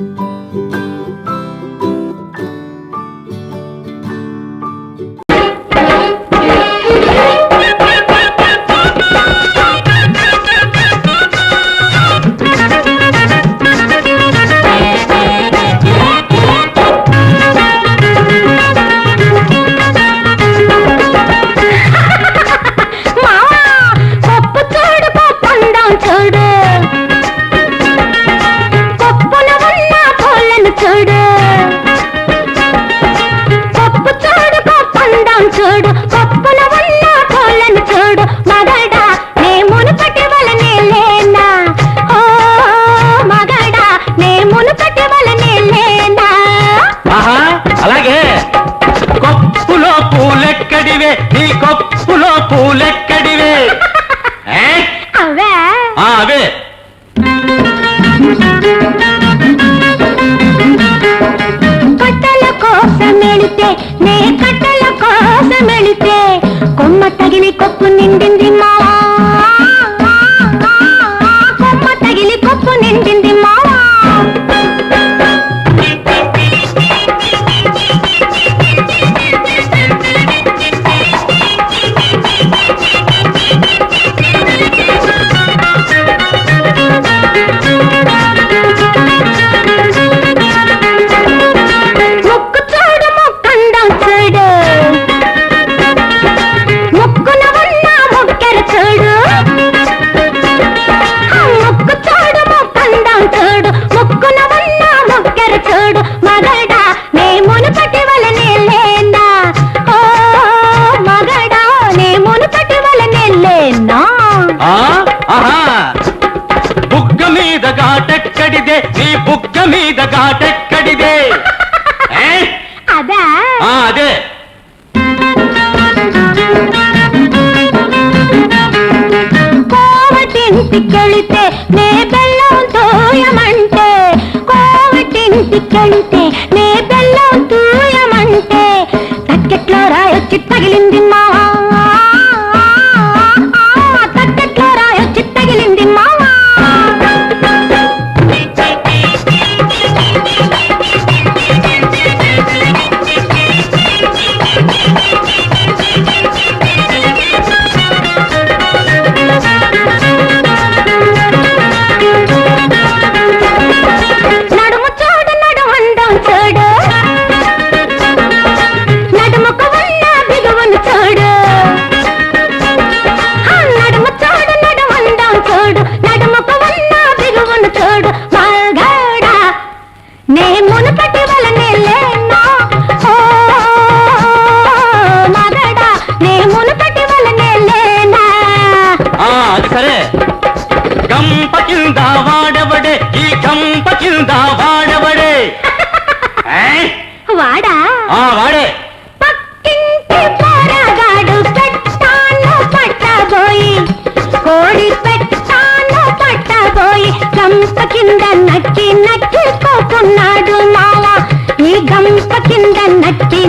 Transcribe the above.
మావా చూడు. పప్పు చూడు పప్పందం చూడు. పప్పున ఉన్న కోళ్ళను చూడు. మగడా నే మునుపటి వలనే లేనా? ఓ మగడా నే మునుపటి వలనే లేనా? ఆహా అలాగే. కొప్పులో పూలెక్కడివే? నీ కొప్పులో పూలెక్కడివే? అవే. అవే. బుగ్గ మీద ఘాటెక్కడిదే నీ బుగ్గ మీద ఘాటెక్కడిదే. ఏ? అదా? కోవటింటికెళితే నే బెల్లం తోయమంటే కోవటింటికెళితే నే బెల్లం తూయమంటే తక్కెట్లో రాయొచ్చి తగిలింది వాడా? ఆ, వాడే. పక్కింటి పోరగాడు పెట్టాను పట్టబోయి. కోడి పెట్టాను పట్టబోయి. గంప కింద నక్కి నక్కిపోతున్నాడు మావా. ఈ గంప కింద నక్కి